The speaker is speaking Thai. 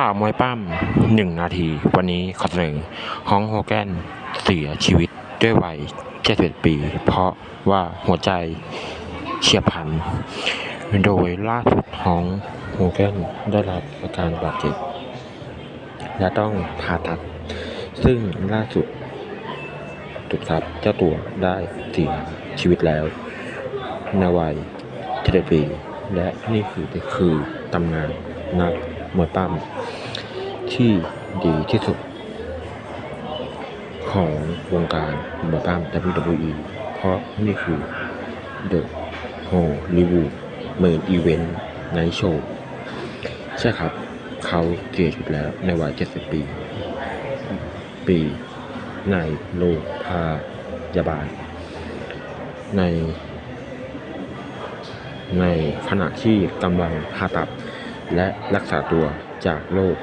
ข่าวมวยปั้มหนึ่งนาที วันนี้ขอเสนอฮองโฮแกนเสียชีวิตด้วยวัย71ปี เพราะว่าหัวใจเฉียบพลัน โดยล่าสุดฮองโฮแกนได้รับอาการบาดเจ็บ และต้องผ่าตัด ซึ่งล่าสุดตุดครับเจ้าตัวได้เสียชีวิตแล้วในวัย71ปี และนี่คือคือตำนานนัก มวยปั้มที่ดีที่สุด ของวงการมวยปั้ม WWE เพราะนี่คือ The Hollywood Main Event Night Show ใช่ครับ เขาเสียชีวิตแล้วในวัย 70 ปี ปีในโรงพยาบาล ใน ในขณะที่กำลังผ่าตัด และรักษาตัวจากโรค